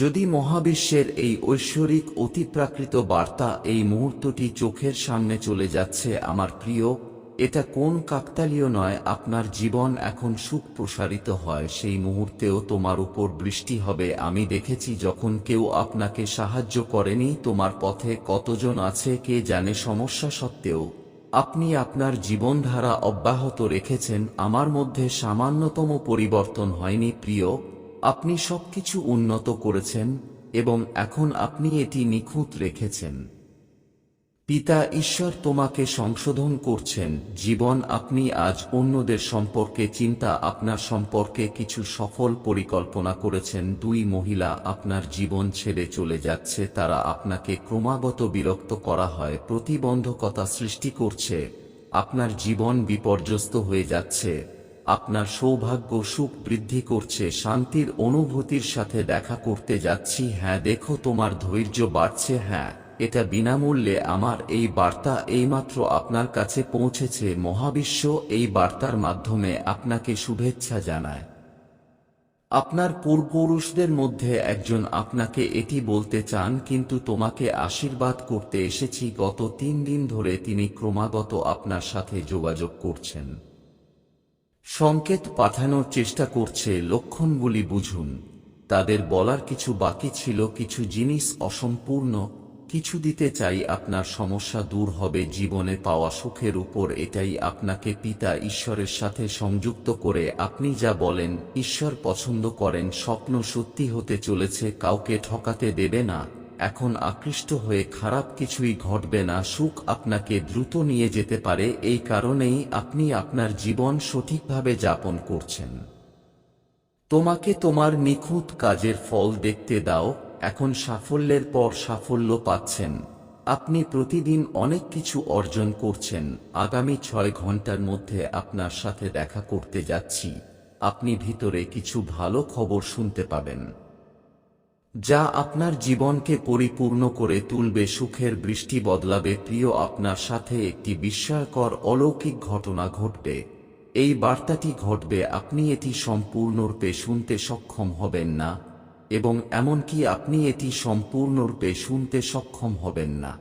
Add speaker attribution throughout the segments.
Speaker 1: যদি মহাবিশ্বের এই ঐশ্বরিক অতিপ্রাকৃত বার্তা এই মুহূর্তটি চোখের সামনে চলে যাচ্ছে আমার প্রিয়, এটা কোন কাকতালীয় নয়, আপনার জীবন এখন সুখ প্রসারিত হয়, সেই মুহূর্তেও তোমার উপর বৃষ্টি হবে। আমি দেখেছি যখন কেউ আপনাকে সাহায্য করেনি, তোমার পথে কতজন আছে কে জানে সমস্যা সত্ত্বেও। আপনি আপনার জীবনধারা অব্যাহত রেখেছেন, আমার মধ্যে সামান্যতম পরিবর্তন হয়নি, প্রিয়। আপনি সবকিছু উন্নত করেছেন এবং এখন আপনি এটি নিখুঁত রেখেছেন। পিতা ঈশ্বর তোমাকে সংশোধন করছেন, জীবন আপনি আজ অন্যদের সম্পর্কে চিন্তা আপনার সম্পর্কে কিছু সফল পরিকল্পনা করেছেন, দুই মহিলা আপনার জীবন ছেড়ে চলে যাচ্ছে, তারা আপনাকে ক্রমাগত বিরক্ত করা হয়, প্রতিবন্ধকতা সৃষ্টি করছে, আপনার জীবন বিপর্যস্ত হয়ে যাচ্ছে। আপনার সৌভাগ্য সুখ বৃদ্ধি করছে, শান্তির অনুভূতির সাথে দেখা করতে যাচ্ছি হ্যাঁ দেখো তোমার ধৈর্য বাড়ছে হ্যাঁ এটা বিনামূল্যে আমার এই বার্তা এইমাত্র আপনার কাছে পৌঁছেছে, মহাবিশ্ব এই বার্তার মাধ্যমে আপনাকে শুভেচ্ছা জানায়। আপনার পূর্বপুরুষদের মধ্যে একজন আপনাকে এটি বলতে চান, কিন্তু তোমাকে আশীর্বাদ করতে এসেছি, গত তিন দিন ধরে তিনি ক্রমাগত আপনার সাথে যোগাযোগ করছেন। সংকেত পাঠানোর চেষ্টা করছে লক্ষণগুলি বুঝুন। তাদের বলার কিছু বাকি ছিল, কিছু জিনিস অসম্পূর্ণ। কিছু দিতে চাই আপনার সমস্যা দূর হবে, জীবনে পাওয়া সুখের উপর। এটাই আপনাকে পিতা ঈশ্বরের সাথে সংযুক্ত করে। আপনি যা বলেন, ঈশ্বর পছন্দ করেন, স্বপ্ন সত্যি হতে চলেছে, কাউকে ঠকাতে দেবে না। এখন আকৃষ্ট হয়ে খারাপ কিছুই ঘটবে না, সুখ আপনাকে দ্রুত নিয়ে যেতে পারে, এই কারণেই আপনি আপনার জীবন সঠিকভাবে যাপন করছেন। তোমাকে তোমার নিখুঁত কাজের ফল দেখতে দাও, এখন সাফল্যের পর সাফল্য পাচ্ছেন। আপনি প্রতিদিন অনেক কিছু অর্জন করছেন, আগামী ছয় ঘণ্টার মধ্যে আপনার সাথে দেখা করতে যাচ্ছি, আপনি ভিতরে কিছু ভালো খবর শুনতে পাবেন। যা আপনার জীবনকে পরিপূর্ণ করে তুলবে, সুখের বৃষ্টি বদলাবে, প্রিয় আপনার সাথে একটি বিস্ময়কর অলৌকিক ঘটনা ঘটবে। এই বার্তাটি ঘটবে, আপনি এটি সম্পূর্ণরূপে শুনতে সক্ষম হবেন না, এবং এমনকি আপনি এটি সম্পূর্ণরূপে শুনতে সক্ষম হবেন না।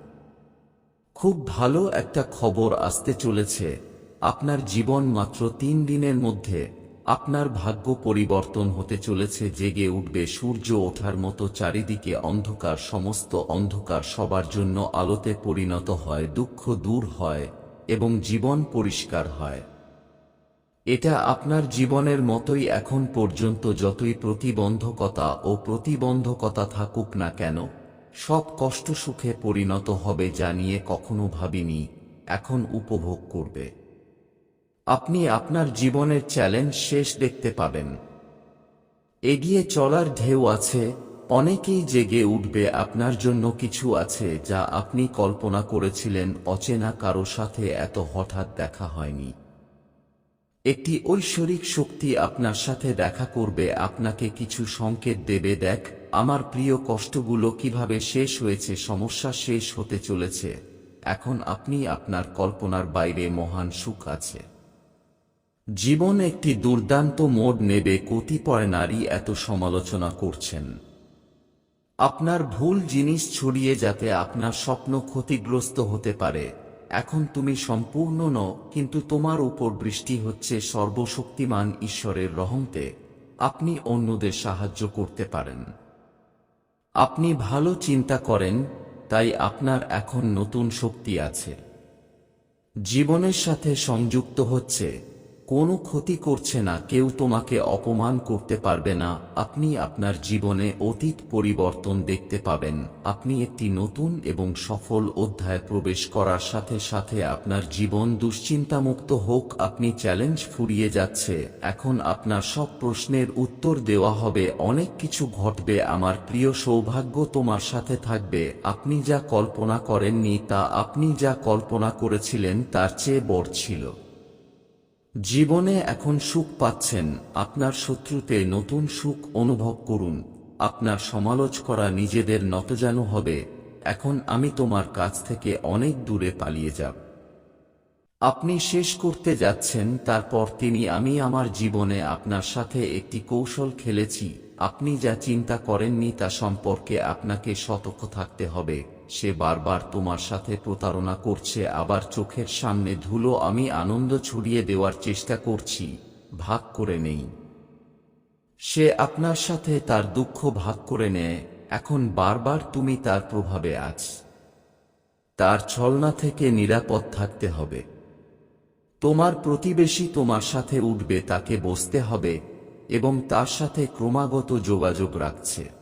Speaker 1: খুব ভালো একটা খবর আসতে চলেছে, আপনার জীবন মাত্র তিন দিনের মধ্যে। আপনার ভাগ্য পরিবর্তন হতে চলেছে, জেগে উঠবে, সূর্য ওঠার মতো চারিদিকে অন্ধকার, সমস্ত অন্ধকার সবার জন্য আলোতে পরিণত হয়, দুঃখ দূর হয় এবং জীবন পরিষ্কার হয়। এটা আপনার জীবনের মতোই এখন পর্যন্ত যতই প্রতিবন্ধকতা ও প্রতিবন্ধকতা থাকুক না কেন, সব কষ্ট সুখে পরিণত হবে যা নিয়ে কখনো ভাবিনি, এখন উপভোগ করবে। আপনি আপনার জীবনের চ্যালেঞ্জ শেষ দেখতে পাবেন। এগিয়ে চলার ঢেউ আছে, অনেকেই জেগে উঠবে আপনার জন্য কিছু আছে যা আপনি কল্পনা করেছিলেন, অচেনা কারও সাথে এত হঠাৎ দেখা হয়নি। একটি ঐশ্বরিক শক্তি আপনার সাথে দেখা করবে, আপনাকে কিছু সংকেত দেবে, দেখ, আমার প্রিয় কষ্টগুলো কীভাবে শেষ হয়েছে, সমস্যা শেষ হতে চলেছে। এখন আপনি আপনার কল্পনার বাইরে মহান সুখ আছে। জীবন একটি দুর্দান্ত মোড় নেবে কতিপয় নারী এত সমালোচনা করছেন। আপনার ভুল জিনিস ছড়িয়ে যাতে আপনার স্বপ্ন ক্ষতিগ্রস্ত হতে পারে। এখন তুমি সম্পূর্ণ ন কিন্তু তোমার উপর বৃষ্টি হচ্ছে সর্বশক্তিমান ঈশ্বরের রহমতে। আপনি অন্যদের সাহায্য করতে পারেন। আপনি ভালো চিন্তা করেন, তাই আপনার এখন নতুন শক্তি আছে। জীবনের সাথে সংযুক্ত হচ্ছে। কোনো ক্ষতি করছে না, কেউ তোমাকে অপমান করতে পারবে না। আপনি আপনার জীবনে অতীত পরিবর্তন দেখতে পাবেন। আপনি একটি নতুন এবং সফল অধ্যায় প্রবেশ করার সাথে সাথে আপনার জীবন দুশ্চিন্তামুক্ত হোক, আপনি চ্যালেঞ্জ ফুরিয়ে যাচ্ছে। এখন আপনার সব প্রশ্নের উত্তর দেওয়া হবে, অনেক কিছু ঘটবে, আমার প্রিয় সৌভাগ্য তোমার সাথে থাকবে। আপনি যা কল্পনা করেননি তা আপনি যা কল্পনা করেছিলেন তার চেয়ে বড় ছিল। জীবনে এখন সুখ পাচ্ছেন, আপনার শত্রুতে নতুন সুখ অনুভব করুন, আপনার সমালোচ করা নিজেদের নতজানু হবে, এখন আমি তোমার কাছ থেকে অনেক দূরে পালিয়ে যাব। আপনি শেষ করতে যাচ্ছেন, তারপর তিনি, আমি আমার জীবনে আপনার সাথে একটি কৌশল খেলেছি, আপনি যা চিন্তা করেননি তা সম্পর্কে আপনাকে সতর্ক থাকতে হবে। সে বারবার তোমার সাথে প্রতারণা করছে, আবার চোখের সামনে ধুলো আমি আনন্দ ছড়িয়ে দেওয়ার চেষ্টা করছি, ভাগ করে নেই। সে আপনার সাথে তার দুঃখ ভাগ করে নেয়, এখন বারবার তুমি তার প্রভাবে আছ। তার ছলনা থেকে নিরাপদ থাকতে হবে। তোমার প্রতিবেশী তোমার সাথে উঠবে, তাকে বসতে হবে, এবং তার সাথে ক্রমাগত যোগাযোগ রাখছে।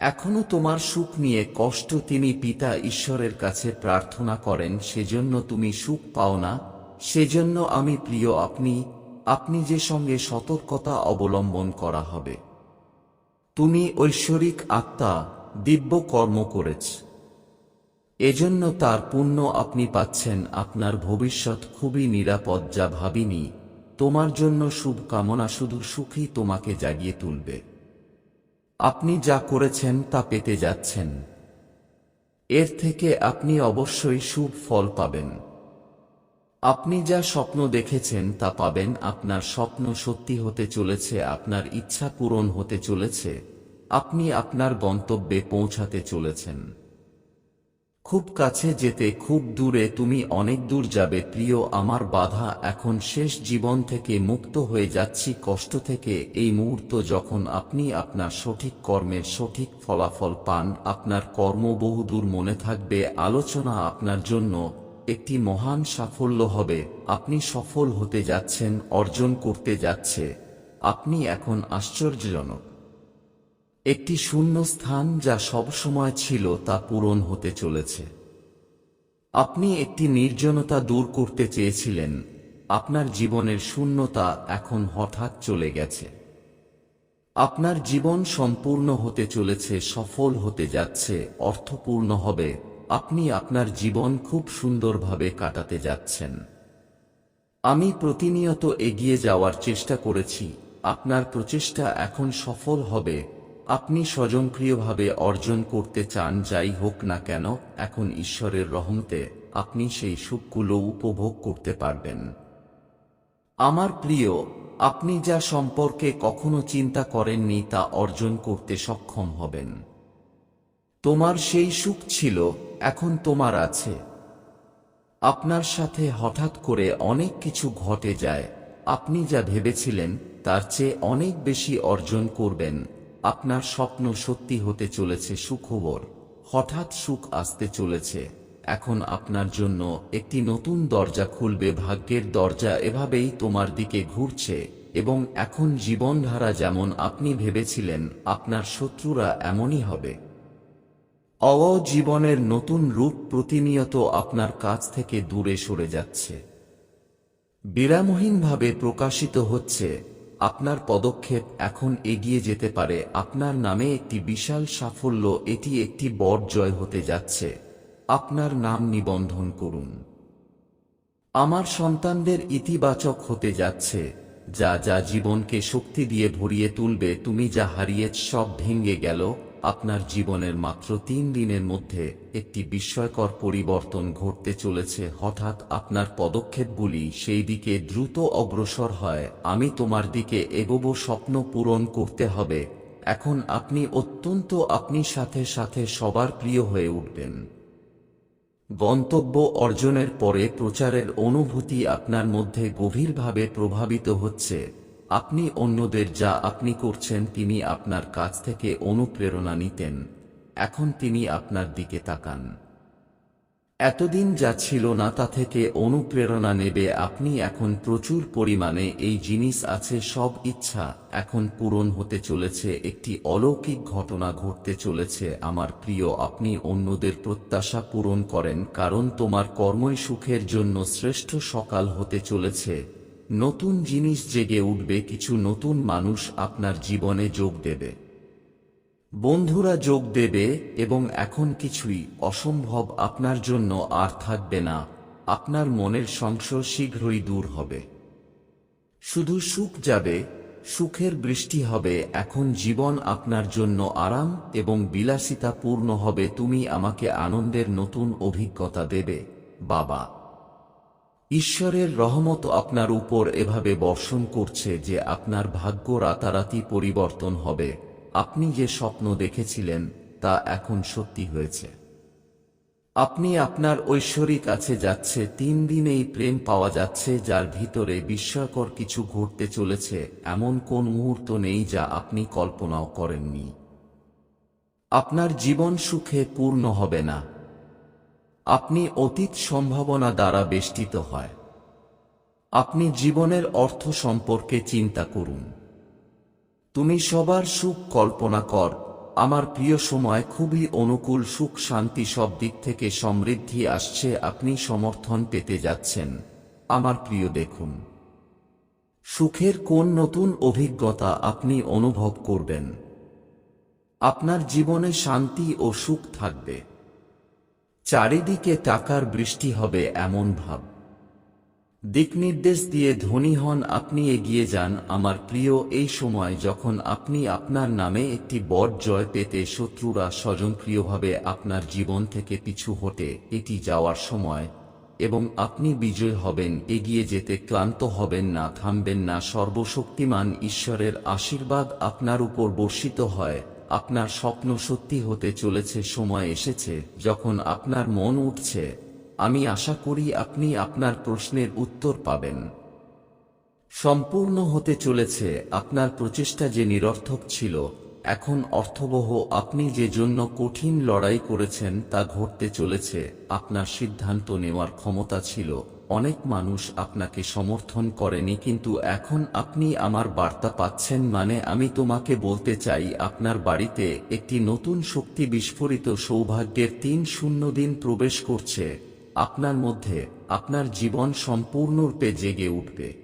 Speaker 1: এখনও তোমার সুখ নিয়ে কষ্ট তিনি পিতা ঈশ্বরের কাছে প্রার্থনা করেন, সেজন্য তুমি সুখ পাও না, সেজন্য আমি প্রিয় আপনি আপনি যে সঙ্গে সতর্কতা অবলম্বন করা হবে। তুমি ঐশ্বরিক আত্মা, দিব্য কর্ম করেছ। এজন্য তার পুণ্য আপনি পাচ্ছেন, আপনার ভবিষ্যৎ খুবই নিরাপদ যা ভাবিনি, তোমার জন্য শুভকামনা শুধু সুখী তোমাকে জাগিয়ে তুলবে। আপনি যা করেছেন তা পেতে যাচ্ছেন। এর থেকে আপনি অবশ্যই শুভ ফল পাবেন। আপনি যা স্বপ্ন দেখেছেন তা পাবেন, আপনার স্বপ্ন সত্যি হতে চলেছে, আপনার ইচ্ছা পূরণ হতে চলেছে, আপনি আপনার গন্তব্যে পৌঁছাতে চলেছেন। খুব কাছে যেতে খুব দূরে তুমি অনেক দূর যাবে, প্রিয়, আমার বাধা এখন শেষ জীবন থেকে মুক্ত হয়ে যাচ্ছি, কষ্ট থেকে। এই মুহূর্ত যখন আপনি আপনার সঠিক কর্মের সঠিক ফলাফল পান, আপনার কর্ম বহুদূর মনে থাকবে, আলোচনা আপনার জন্য একটি মহান সাফল্য হবে। আপনি সফল হতে যাচ্ছেন, অর্জন করতে যাচ্ছে। আপনি এখন আশ্চর্যজনক। একটি শূন্য স্থান যা সবসময় ছিল তা পূরণ হতে চলেছে। আপনি একটি নির্জনতা দূর করতে চেয়েছিলেন। আপনার জীবনের শূন্যতা এখন হঠাৎ চলে গেছে। আপনার জীবন সম্পূর্ণ হতে চলেছে, সফল হতে যাচ্ছে, অর্থপূর্ণ হবে। আপনি আপনার জীবন খুব সুন্দরভাবে কাটাতে যাচ্ছেন। আমি প্রতিনিয়ত এগিয়ে যাওয়ার চেষ্টা করেছি। আপনার প্রচেষ্টা এখন সফল হবে। আপনি স্বজনক্রিয়ভাবে অর্জন করতে চান, যাই হোক না কেন, এখন ঈশ্বরের রহমতে আপনি সেই সুখগুলো উপভোগ করতে পারবেন। আমার প্রিয়, আপনি যা সম্পর্কে কখনো চিন্তা করেননি তা অর্জন করতে সক্ষম হবেন। তোমার সেই সুখ ছিল, এখন তোমার আছে। আপনার সাথে হঠাৎ করে অনেক কিছু ঘটে যায়। আপনি যা ভেবেছিলেন, তার চেয়ে অনেক বেশি অর্জন করবেন। আপনার স্বপ্ন সত্যি হতে চলেছে সুখবর। হঠাৎ সুখ আসতে চলেছে। এখন আপনার জন্য একটি নতুন দরজা খুলবে। ভাগ্যের দরজা এভাবেই তোমার দিকে ঘুরছে এবং এখন জীবনধারা যেমন আপনি ভেবেছিলেন, আপনার শত্রুরা এমনই হবে। অব জীবনের নতুন রূপ প্রতিনিয়ত আপনার কাছ থেকে দূরে সরে যাচ্ছে। বিরামহীনভাবে প্রকাশিত হচ্ছে। আপনার পদক্ষেপ এখন এগিয়ে যেতে পারে। আপনার নামে একটি বিশাল সাফল্য, এটি একটি বড় জয় হতে যাচ্ছে। আপনার নাম নিবন্ধন করুন। আমার সন্তানদের ইতিবাচক হতে যাচ্ছে। যা যা জীবনকে শক্তি দিয়ে ভরিয়ে তুলবে, তুমি যা হারিয়ে সব ভেঙে গেল। আপনার জীবনের মাত্র তিন দিনের মধ্যে একটি বিস্ময়কর পরিবর্তন ঘটতে চলেছে, হঠাৎ আপনার পদক্ষেপগুলি সেই দিকে দ্রুত অগ্রসর হয়, আমি তোমার দিকে এগোব, স্বপ্ন পূরণ করতে হবে। এখন আপনি অত্যন্ত আপনি সাথে সাথে সবার প্রিয় হয়ে উঠবেন। গন্তব্য অর্জনের পরে প্রচারের অনুভূতি আপনার মধ্যে গভীরভাবে প্রভাবিত হচ্ছে। আপনি অন্যদের যা আপনি করছেন তিনি আপনার কাছ থেকে অনুপ্রেরণা নিতেন। এখন তিনি আপনার দিকে তাকান। এতদিন যা ছিল না তা থেকে অনুপ্রেরণা নেবে আপনি এখন প্রচুর পরিমাণে এই জিনিস আছে, সব ইচ্ছা এখন পূরণ হতে চলেছে, একটি অলৌকিক ঘটনা ঘটতে চলেছে। আমার প্রিয়, আপনি অন্যদের প্রত্যাশা পূরণ করেন, কারণ তোমার কর্মই সুখের জন্য শ্রেষ্ঠ সকাল হতে চলেছে। নতুন জিনিস জেগে উঠবে, কিছু নতুন মানুষ আপনার জীবনে যোগ দেবে। বন্ধুরা যোগ দেবে এবং এখন কিছুই অসম্ভব আপনার জন্য আর থাকবে না, আপনার মনের সংশয় শীঘ্রই দূর হবে। শুধু সুখ যাবে, সুখের বৃষ্টি হবে, এখন জীবন আপনার জন্য আরাম এবং বিলাসিতা পূর্ণ হবে, তুমি আমাকে আনন্দের নতুন অভিজ্ঞতা দেবে, বাবা। ঈশ্বরের রহমত আপনার উপর এভাবে বর্ষণ করছে যে আপনার ভাগ্য রাতারাতি পরিবর্তন হবে। আপনি যে স্বপ্ন দেখেছিলেন, তা এখন সত্যি হয়েছে। আপনি আপনার ঐশ্বরিক কাছে যাচ্ছে, তিন দিনেই প্রেম পাওয়া যাচ্ছে, যার ভিতরে বিস্ময়কর কিছু ঘটতে চলেছে, এমন কোন মুহূর্ত নেই যা আপনি কল্পনাও করেননি। আপনার জীবন সুখে পূর্ণ হবে না। আপনি অতীত সম্ভাবনা দ্বারা বেষ্টিত হয়। আপনি জীবনের অর্থ সম্পর্কে চিন্তা করুন। তুমি সবার সুখ কল্পনা কর। আমার প্রিয় সময় খুবই অনুকূল সুখ শান্তি সব দিক থেকে সমৃদ্ধি আসছে, আপনি সমর্থন পেতে যাচ্ছেন। আমার প্রিয়, দেখুন। সুখের কোন নতুন অভিজ্ঞতা আপনি অনুভব করবেন? আপনার জীবনে শান্তি ও সুখ থাকবে। চারিদিকে টাকার বৃষ্টি হবে এমন ভাব। দিকনির্দেশ দিয়ে ধনী হন, আপনি এগিয়ে যান। আমার প্রিয়, এই সময় যখন আপনি আপনার নামে একটি বড় জয় পেতে শত্রুরা স্বজনপ্রিয়ভাবে আপনার জীবন থেকে পিছু হটে, এটি যাওয়ার সময়, এবং আপনি বিজয় হবেন, এগিয়ে যেতে ক্লান্ত হবেন না, থামবেন না, সর্বশক্তিমান ঈশ্বরের আশীর্বাদ আপনার উপর বর্ষিত হয়। আপনার স্বপ্ন সত্যি হতে চলেছে, সময় এসেছে, যখন আপনার মন উঠছে। আমি আশা করি আপনি আপনার প্রশ্নের উত্তর পাবেন। সম্পূর্ণ হতে চলেছে, আপনার প্রচেষ্টা যে নিরর্থক ছিল, এখন অর্থবহ। আপনি যে জন্য কঠিন লড়াই করেছেন, তা ঘটতে চলেছে, আপনার সিদ্ধান্ত নেওয়ার ক্ষমতা ছিল। অনেক মানুষ আপনাকে সমর্থন করেনি কিন্তু এখন আপনি আমার বার্তা পাচ্ছেন মানে আমি তোমাকে বলতে চাই আপনার বাড়িতে একটি নতুন শক্তি বিস্ফোরিত সৌভাগ্যের তিন শূন্য দিন প্রবেশ করছে। আপনার মধ্যে আপনার জীবন সম্পূর্ণরূপে জেগে উঠবে।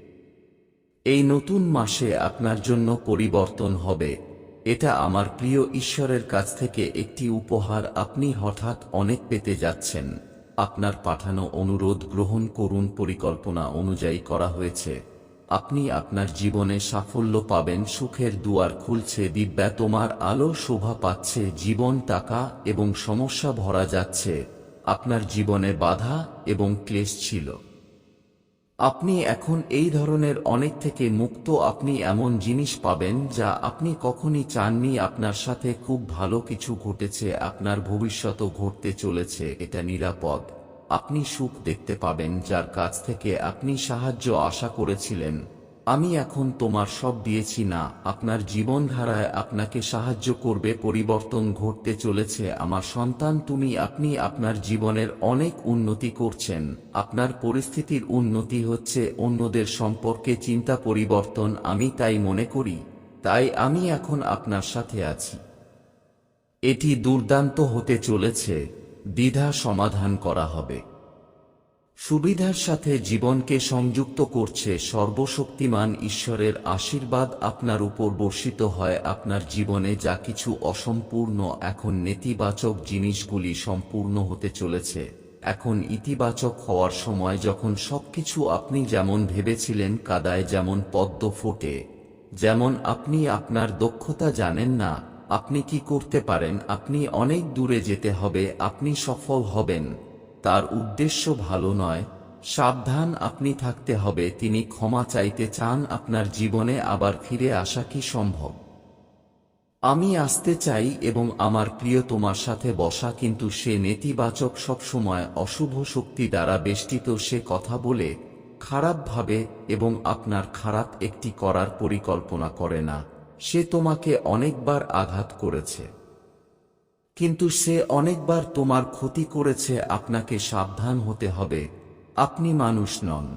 Speaker 1: এই নতুন মাসে আপনার জন্য পরিবর্তন হবে। এটা আমার প্রিয় ঈশ্বরের কাছ থেকে একটি উপহার আপনি হঠাৎ অনেক পেতে যাচ্ছেন। আপনার পাঠানো অনুরোধ গ্রহণ করুন পরিকল্পনা অনুযায়ী করা হয়েছে। আপনি আপনার জীবনে সাফল্য পাবেন, সুখের দুয়ার খুলছে, দিব্যা তোমার আলো শোভা পাচ্ছে, জীবন টাকা এবং সমস্যা ভরা যাচ্ছে। আপনার জীবনে বাধা এবং ক্লেশ ছিল। আপনি এখন এই ধরনের অনেক থেকে মুক্ত আপনি এমন জিনিস পাবেন যা আপনি কখনই চাননি আপনার সাথে খুব ভালো কিছু ঘটেছে, আপনার ভবিষ্যতও ঘটতে চলেছে, এটা নিরাপদ। আপনি সুখ দেখতে পাবেন, যার কাছ থেকে আপনি সাহায্য আশা করেছিলেন। আমি এখন তোমার সব দিয়েছি না, আপনার জীবনধারায় আপনাকে সাহায্য করবে, পরিবর্তন ঘটতে চলেছে, আমার সন্তান তুমি, আপনি আপনার জীবনের অনেক উন্নতি করছেন, আপনার পরিস্থিতির উন্নতি হচ্ছে অন্যদের সম্পর্কে চিন্তা পরিবর্তন, আমি তাই মনে করি, তাই আমি এখন আপনার সাথে আছি। এটি দুর্দান্ত হতে চলেছে, দ্বিধা সমাধান করা হবে। সুবিধার সাথে জীবনকে সংযুক্ত করছে সর্বশক্তিমান ঈশ্বরের আশীর্বাদ আপনার উপর বর্ষিত হয়। আপনার জীবনে যা কিছু অসম্পূর্ণ এখন নেতিবাচক জিনিসগুলি সম্পূর্ণ হতে চলেছে। এখন ইতিবাচক হওয়ার সময় যখন সবকিছু আপনি যেমন ভেবেছিলেন কাদায় যেমন পদ্ম ফোটে, যেমন আপনি আপনার দক্ষতা জানেন না, আপনি কি করতে পারেন? আপনি অনেক দূরে যেতে হবে, আপনি সফল হবেন। তার উদ্দেশ্য ভালো নয়। সাবধান আপনি থাকতে হবে, তিনি ক্ষমা চাইতে চান, আপনার জীবনে আবার ফিরে আসা কি সম্ভব? আমি আসতে চাই এবং আমার প্রিয় তোমার সাথে বসা, কিন্তু সে নেতিবাচক সবসময় অশুভ শক্তি দ্বারা বেষ্টিত, সে কথা বলে খারাপভাবে এবং আপনার খারাপ একটি করার পরিকল্পনা করে না। সে তোমাকে অনেকবার আঘাত করেছে। কিন্তু সে অনেকবার তোমার ক্ষতি করেছে, আপনাকে সাবধান হতে হবে। আপনি মানুষ নন।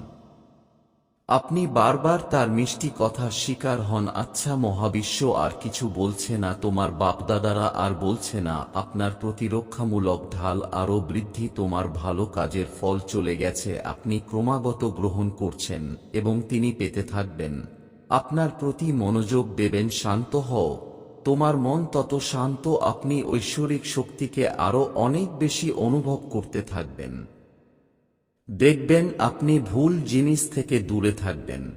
Speaker 1: আপনি বারবার তার মিষ্টি কথার শিকার হন আচ্ছা মহাবিশ্ব আর কিছু বলছে না, তোমার বাপদাদারা আর বলছে না, আপনার প্রতিরক্ষামূলক ঢাল আরও বৃদ্ধি, তোমার ভালো কাজের ফল চলে গেছে, আপনি ক্রমাগত গ্রহণ করছেন এবং তিনি পেতে থাকবেন। আপনার প্রতি মনোযোগ দেবেন, শান্ত হও। তোমার মন তত শান্ত, আপনি ঐশ্বরিক শক্তিকে আরও অনেক বেশি অনুভব করতে থাকবেন। দেখবেন আপনি ভুল জিনিস থেকে দূরে থাকবেন।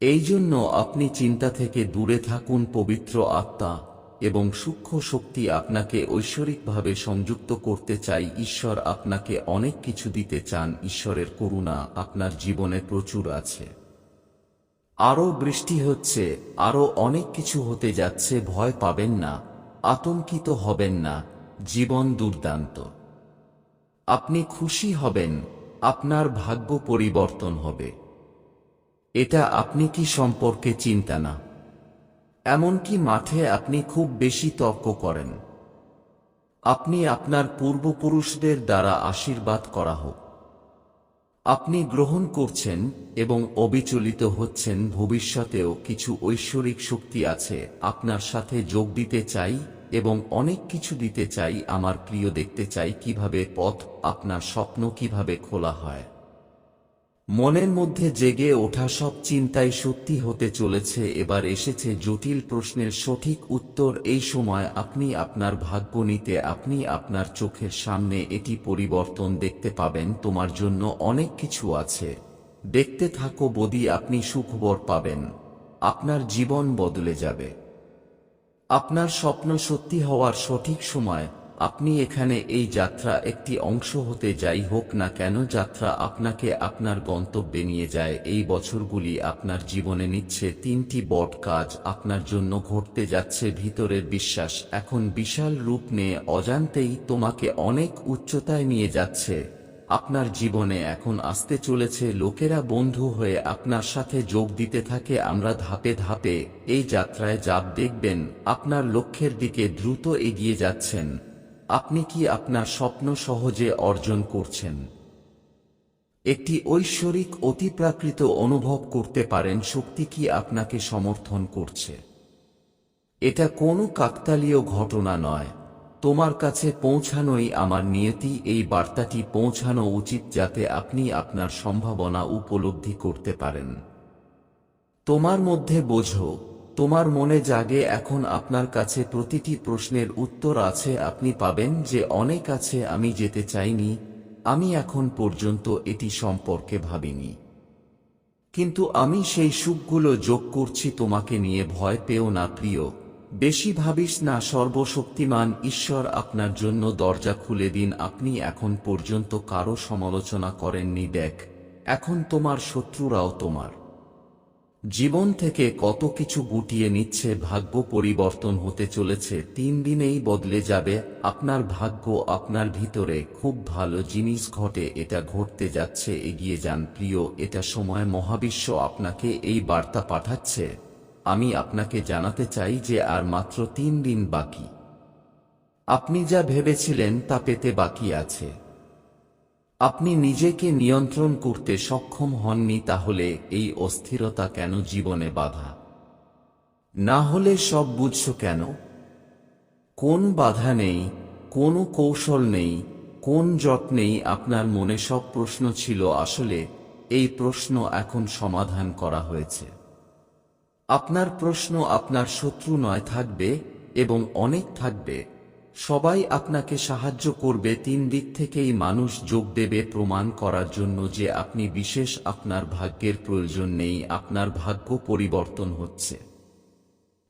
Speaker 1: এই জন্য আপনি চিন্তা থেকে দূরে থাকুন, পবিত্র আত্মা এবং সূক্ষ্ম শক্তি আপনাকে ঐশ্বরিকভাবে সংযুক্ত করতে চাই। ঈশ্বর আপনাকে অনেক কিছু দিতে চান। ঈশ্বরের করুণা আপনার জীবনে প্রচুর আছে। আরও বৃষ্টি হচ্ছে আরও অনেক কিছু হতে যাচ্ছে, ভয় পাবেন না, আতঙ্কিত হবেন না, জীবন দুর্দান্ত। আপনি খুশি হবেন, আপনার ভাগ্য পরিবর্তন হবে। এটা আপনি কি সম্পর্কে চিন্তা না? এমনকি মাঠে আপনি খুব বেশি তর্ক করেন। আপনি আপনার পূর্বপুরুষদের দ্বারা আশীর্বাদ করা হোক। আপনি গ্রহণ করছেন এবং অবিচলিত হচ্ছেন, ভবিষ্যতেও কিছু ঐশ্বরিক শক্তি আছে, আপনার সাথে যোগ দিতে চাই এবং অনেক কিছু দিতে চাই, আমার প্রিয় দেখতে চাই কীভাবে পথ, আপনার স্বপ্ন কীভাবে খোলা হয়। মনের মধ্যে জেগে ওঠা সব চিন্তাই সত্যি হতে চলেছে, এবার এসেছে জটিল প্রশ্নের সঠিক উত্তর, এই সময় আপনি আপনার ভাগ্য নিতে, আপনি আপনার চোখের সামনে এটি পরিবর্তন দেখতে পাবেন, তোমার জন্য অনেক কিছু আছে। দেখতে থাকো বদি, আপনি সুখবর পাবেন। আপনার জীবন বদলে যাবে। আপনার স্বপ্ন সত্যি হওয়ার সঠিক সময় আপনি এখানে এই যাত্রা একটি অংশ হতে যাই হোক না কেন যাত্রা আপনাকে আপনার গন্তব্যে নিয়ে যায়। এই বছরগুলি আপনার জীবনে নিচ্ছে তিনটি বট কাজ, আপনার জন্য ঘটতে যাচ্ছে ভিতরের বিশ্বাস। এখন বিশাল রূপ নিয়ে অজান্তেই তোমাকে অনেক উচ্চতায় নিয়ে যাচ্ছে। আপনার জীবনে এখন আসতে চলেছে লোকেরা বন্ধু হয়ে আপনার সাথে যোগ দিতে থাকে, আমরা ধাপে ধাপে এই যাত্রায় যাব দেখবেন, আপনার লক্ষ্যের দিকে দ্রুত এগিয়ে যাচ্ছেন। আপনি কি আপনার স্বপ্ন সহজে অর্জন করছেন? একটি ঐশ্বরিক, অতিপ্রাকৃত অনুভব করতে পারেন, শক্তি কি আপনাকে সমর্থন করছে? এটা কোনো কাকতালীয় ঘটনা নয়। তোমার কাছে পৌঁছানোই আমার নিয়তি, এই বার্তাটি পৌঁছানো উচিত যাতে আপনি আপনার সম্ভাবনা উপলব্ধি করতে পারেন। তোমার মধ্যে বোঝো তোমার মনে জাগে এখন আপনার কাছে প্রতিটি প্রশ্নের উত্তর আছে, আপনি পাবেন যে অনেক আছে, আমি যেতে চাইনি, আমি এখন পর্যন্ত এটি সম্পর্কে ভাবিনি। কিন্তু আমি সেই সুখগুলো যোগ করছি তোমাকে নিয়ে, ভয় পেও না প্রিয়। বেশি ভাবিস না, সর্বশক্তিমান ঈশ্বর আপনার জন্য দরজা খুলে দিন, আপনি এখন পর্যন্ত কারও সমালোচনা করেননি, দেখ। এখন তোমার শত্রুরাও তোমার। জীবন থেকে কত কিছু গুটিয়ে নিচ্ছে ভাগ্য পরিবর্তন হতে চলেছে, তিন দিনেই বদলে যাবে, আপনার ভাগ্য আপনার ভিতরে, খুব ভালো জিনিস ঘটে, এটা ঘটতে যাচ্ছে, এগিয়ে যান, প্রিয়, এটা সময় মহাবিশ্ব আপনাকে এই বার্তা পাঠাচ্ছে। আমি আপনাকে জানাতে চাই যে আর মাত্র তিন দিন বাকি। আপনি যা ভেবেছিলেন তা পেতে বাকি আছে। আপনি নিজেকে নিয়ন্ত্রণ করতে সক্ষম হননি তাহলে এই অস্থিরতা কেন জীবনে বাধা? না হলে সব বুঝছ কেন? কোন বাধা নেই, কোনো কৌশল নেই, কোন যত্নেই আপনার মনে সব প্রশ্ন ছিল, আসলে এই প্রশ্ন এখন সমাধান করা হয়েছে। আপনার প্রশ্ন আপনার শত্রু নয়, থাকবে এবং অনেক থাকবে। সবাই আপনাকে সাহায্য করবে তিন দিক থেকেই মানুষ যোগ দেবে প্রমাণ করার জন্য যে আপনি বিশেষ আপনার ভাগ্যের প্রয়োজন নেই, আপনার ভাগ্য পরিবর্তন হচ্ছে।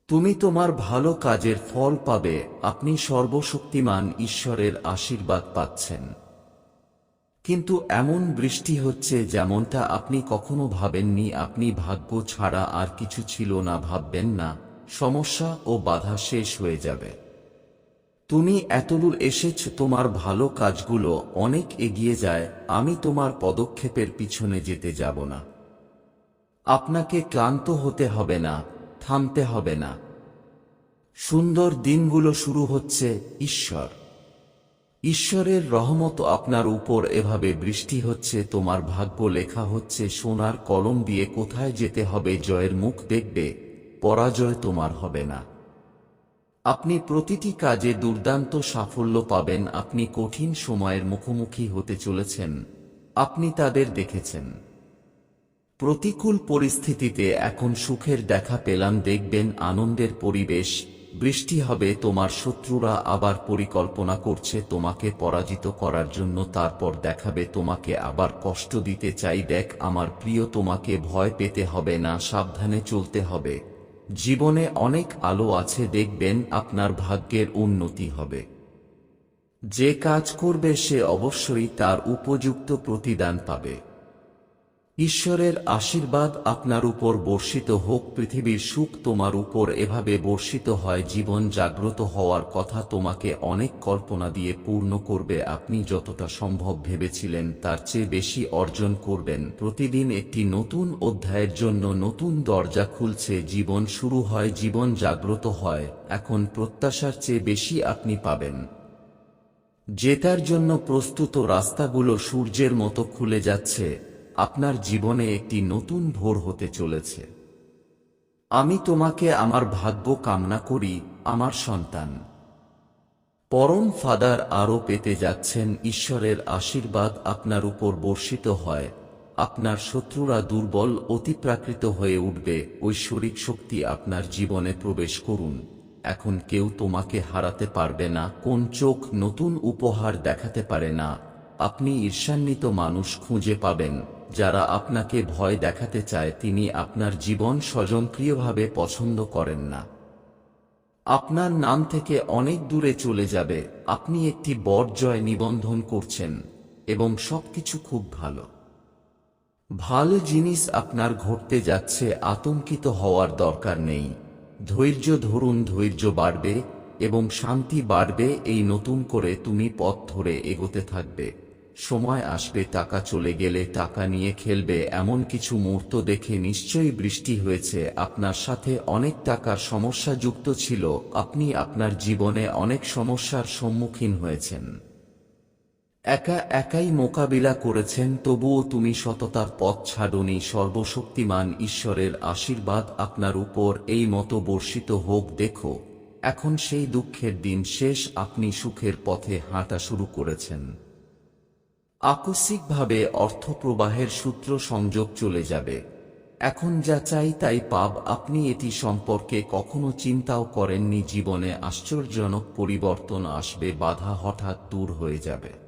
Speaker 1: তুমি তোমার ভালো কাজের ফল পাবে, আপনি সর্বশক্তিমান ঈশ্বরের আশীর্বাদ পাচ্ছেন। কিন্তু এমন বৃষ্টি হচ্ছে যেমনটা আপনি কখনো ভাবেননি, আপনি ভাগ্য ছাড়া আর কিছু ছিল না, ভাববেন না, সমস্যা ও বাধা শেষ হয়ে যাবে। তুমি এতদূর এসেছ, তোমার ভালো কাজগুলো অনেক এগিয়ে যায়, আমি তোমার পদক্ষেপের পিছনে যেতে যাব না। আপনাকে ক্লান্ত হতে হবে না, থামতে হবে না। সুন্দর দিনগুলো শুরু হচ্ছে ঈশ্বর। ঈশ্বরের রহমত আপনার উপর এভাবে বৃষ্টি হচ্ছে, তোমার ভাগ্য লেখা হচ্ছে, সোনার কলম দিয়ে কোথায় যেতে হবে, জয়ের মুখ দেখবে, পরাজয় তোমার হবে না। আপনি প্রতিটি কাজে দুর্দান্ত সাফল্য পাবেন। আপনি কঠিন সময়ের মুখোমুখি হতে চলেছেন। আপনি তাদের দেখেছেন। প্রতিকূল পরিস্থিতিতে এখন সুখের দেখা পেলাম। দেখবেন আনন্দের পরিবেশ, বৃষ্টি হবে, তোমার শত্রুরা আবার পরিকল্পনা করছে, তোমাকে পরাজিত করার জন্য তারপর দেখাবে, তোমাকে আবার কষ্ট দিতে চাই। দেখ, আমার প্রিয়, তোমাকে ভয় পেতে হবে না, সাবধানে চলতে হবে। জীবনে অনেক আলো আছে, দেখবেন আপনার ভাগ্যের উন্নতি হবে। যে কাজ করবে সে অবশ্যই তার উপযুক্ত প্রতিদান পাবে। ঈশ্বরের আশীর্বাদ আপনার উপর বর্ষিত হোক, পৃথিবীর সুখ তোমার উপর এভাবে বর্ষিত হয়, জীবন জাগ্রত হওয়ার কথা তোমাকে অনেক কল্পনা দিয়ে পূর্ণ করবে। আপনি যতটা সম্ভব ভেবেছিলেন তার চেয়ে বেশি অর্জন করবেন। প্রতিদিন একটি নতুন অধ্যায়ের জন্য নতুন দরজা খুলছে, জীবন শুরু হয়, জীবন জাগ্রত হয়। এখন প্রত্যাশার চেয়ে বেশি আপনি পাবেন। জেতার জন্য প্রস্তুত রাস্তাগুলো সূর্যের মতো খুলে যাচ্ছে। আপনার জীবনে একটি নতুন ভোর হতে চলেছে। আমি তোমাকে আমার ভাগ্য কামনা করি, আমার সন্তান। পরম ফাদার আরও পেতে যাচ্ছেন, ঈশ্বরের আশীর্বাদ আপনার উপর বর্ষিত হয়। আপনার শত্রুরা দুর্বল, অতিপ্রাকৃত হয়ে উঠবে ঐশ্বরিক শক্তি আপনার জীবনে প্রবেশ করুন। এখন কেউ তোমাকে হারাতে পারবে না, কোন চোখ নতুন উপহার দেখাতে পারে না। আপনি ঈর্ষান্বিত মানুষ খুঁজে পাবেন। যারা আপনাকে ভয় দেখাতে চায়, তিনি আপনার জীবন স্বজনপ্রিয়ভাবে পছন্দ করেন না। আপনার নাম থেকে অনেক দূরে চলে যাবে। আপনি একটি বরজয় নিবন্ধন করছেন, এবং সবকিছু খুব ভালো। ভালো জিনিস আপনার ঘটতে যাচ্ছে, আতঙ্কিত হওয়ার দরকার নেই। ধৈর্য ধরুন, ধৈর্য বাড়বে, এবং শান্তি বাড়বে, এই নতুন করে তুমি পথ ধরে এগোতে থাকবে। সময় আসবে, টাকা চলে গেলে টাকা নিয়ে খেলবে, এমন কিছু মুহূর্ত দেখে নিশ্চয়ই বৃষ্টি হয়েছে। আপনার সাথে অনেক টাকার সমস্যা যুক্ত ছিল, আপনি আপনার জীবনে অনেক সমস্যার সম্মুখীন হয়েছেন। একা একাই মোকাবিলা করেছেন, তবুও তুমি সততার পথ ছাড়নি, সর্বশক্তিমান ঈশ্বরের আশীর্বাদ আপনার উপর এই মতো বর্ষিত হোক, দেখো। এখন সেই দুঃখের দিন শেষ, আপনি সুখের পথে হাঁটা শুরু করেছেন। আকস্মিকভাবে অর্থপ্রবাহের সূত্র সংযোগ চলে যাবে। এখন যা চাই তাই পাব। আপনি এটি সম্পর্কে কখনো চিন্তাও করেননি। জীবনে আশ্চর্যজনক পরিবর্তন আসবে। বাধা হঠাৎ দূর হয়ে যাবে।